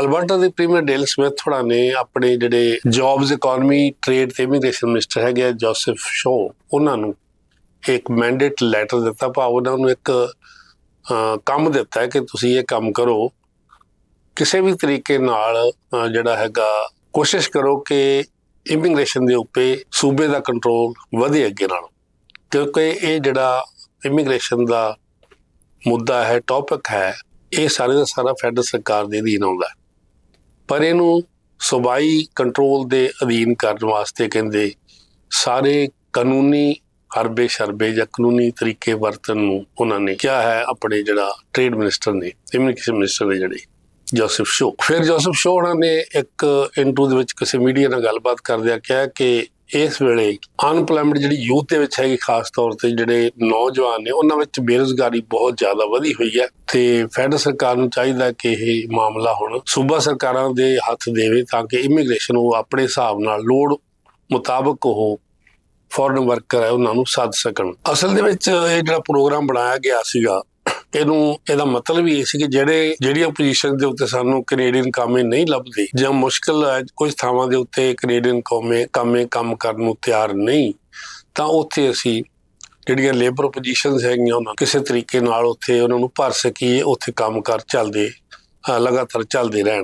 Alberta ਦੇ premier Del Smith ਹੋਣਾ ਨੇ ਆਪਣੇ ਜਿਹੜੇ ਜੌਬਸ ਇਕਨੋਮੀ ਟ੍ਰੇਡ ਤੇ ਇਮੀਗ੍ਰੇਸ਼ਨ ਮਿਨਿਸਟਰ ਹੈਗੇ ਆ, ਜੋਸਫ ਸ਼ੋ ਉਹਨਾਂ ਨੂੰ ਇੱਕ ਮੈਂਡੇਟ ਲੈਟਰ ਦਿੱਤਾ ਭਾਵ ਉਹਨਾਂ ਨੂੰ ਇੱਕ ਕੰਮ ਦਿੱਤਾ ਕਿ ਤੁਸੀਂ ਇਹ ਕੰਮ ਕਰੋ। ਕਿਸੇ ਵੀ ਤਰੀਕੇ ਨਾਲ ਜਿਹੜਾ ਹੈਗਾ ਕੋਸ਼ਿਸ਼ ਕਰੋ ਕਿ ਇਮੀਗ੍ਰੇਸ਼ਨ ਦੇ ਉੱਤੇ ਸੂਬੇ ਦਾ ਕੰਟਰੋਲ ਵਧੇ ਅੱਗੇ ਨਾਲ। ਕਿਉਂਕਿ ਇਹ ਜਿਹੜਾ ਇਮੀਗ੍ਰੇਸ਼ਨ ਦਾ ਮੁੱਦਾ ਹੈ ਟੌਪਿਕ ਹੈ ਇਹ ਸਾਰੇ ਦਾ ਸਾਰਾ ਫੈਡਰਲ ਸਰਕਾਰ ਦੇ ਅਧੀਨ ਆਉਂਦਾ ਪਰ ਇਹਨੂੰ ਸੂਬਾਈ ਕੰਟਰੋਲ ਦੇ ਅਧੀਨ ਕਰਨ ਵਾਸਤੇ ਕਹਿੰਦੇ ਸਾਰੇ ਕਾਨੂੰਨੀ ਹਰਬੇ ਸ਼ਰਬੇ ਜਾਂ ਕਾਨੂੰਨੀ ਤਰੀਕੇ ਵਰਤਨ ਨੂੰ ਉਹਨਾਂ ਨੇ ਕਿਹਾ ਹੈ ਆਪਣੇ ਜਿਹੜਾ ਟ੍ਰੇਡ ਮਿਨਿਸਟਰ ਨੇ ਇਮੀਗ੍ਰੇਸ਼ਨ ਮਿਨਿਸਟਰ ਨੇ ਜਿਹੜੇ, ਜੋਸਫ ਸ਼ੋ ਫਿਰ ਜੋਸਫ ਸ਼ੋ ਉਹਨਾਂ ਨੇ ਇੱਕ, ਇੰਟਰਵਿਊ ਦੇ ਵਿੱਚ ਕਿਸੇ ਮੀਡੀਆ ਨਾਲ ਗੱਲਬਾਤ ਕਰਦਿਆਂ ਕਿਹਾ ਕਿ ਇਸ ਵੇਲੇ ਅਨਪਲੋਇਮੈਂਟ ਜਿਹੜੀ ਯੂਥ ਦੇ ਵਿੱਚ ਹੈਗੀ ਖਾਸ ਤੌਰ ਤੇ ਜਿਹੜੇ ਨੌਜਵਾਨ ਨੇ, ਉਹਨਾਂ ਵਿੱਚ ਬੇਰੁਜ਼ਗਾਰੀ ਬਹੁਤ ਜ਼ਿਆਦਾ ਵਧੀ ਹੋਈ ਹੈ ਤੇ ਫੈਡਰਲ ਸਰਕਾਰ ਨੂੰ ਚਾਹੀਦਾ ਕਿ ਇਹ ਮਾਮਲਾ ਹੁਣ ਸੂਬਾ ਸਰਕਾਰਾਂ ਦੇ ਹੱਥ ਦੇਵੇ ਤਾਂ ਕਿ ਇਮੀਗ੍ਰੇਸ਼ਨ ਉਹ ਆਪਣੇ ਹਿਸਾਬ ਨਾਲ ਲੋੜ ਮੁਤਾਬਕ ਉਹ ਫੋਰਨ ਵਰਕਰ ਹੈ, ਉਹਨਾਂ ਨੂੰ ਸੱਦ ਸਕਣ। ਅਸਲ ਦੇ ਵਿੱਚ ਇਹ ਜਿਹੜਾ ਪ੍ਰੋਗਰਾਮ ਬਣਾਇਆ ਗਿਆ ਸੀਗਾ ਇਹਨੂੰ, ਇਹਦਾ ਮਤਲਬ ਹੀ ਇਹ ਸੀ ਕਿ ਜਿਹੜੇ, ਜਿਹੜੀਆਂ ਪੋਜੀਸ਼ਨ ਦੇ ਉੱਤੇ ਸਾਨੂੰ ਕੈਨੇਡੀਅਨ ਕਾਮੇ ਨਹੀਂ ਲੱਭਦੇ ਜਾਂ ਮੁਸ਼ਕਲ ਹੈ, ਕੁਝ ਥਾਵਾਂ ਦੇ ਉੱਤੇ ਕੈਨੇਡੀਅਨ ਕਾਮੇ ਕਾਮੇ ਕੰਮ ਕਰਨ ਨੂੰ ਤਿਆਰ ਨਹੀਂ, ਤਾਂ ਉੱਥੇ ਅਸੀਂ ਜਿਹੜੀਆਂ ਲੇਬਰ ਪੋਜੀਸ਼ਨਸ ਹੈਗੀਆਂ ਉਹਨਾਂ ਕਿਸੇ ਤਰੀਕੇ ਨਾਲ ਉੱਥੇ ਉਹਨਾਂ ਨੂੰ ਭਰ ਸਕੀਏ, ਉੱਥੇ ਕੰਮ ਕੰਮਕਾਰ ਚੱਲਦੇ ਲਗਾਤਾਰ ਚੱਲਦੇ ਰਹਿਣ।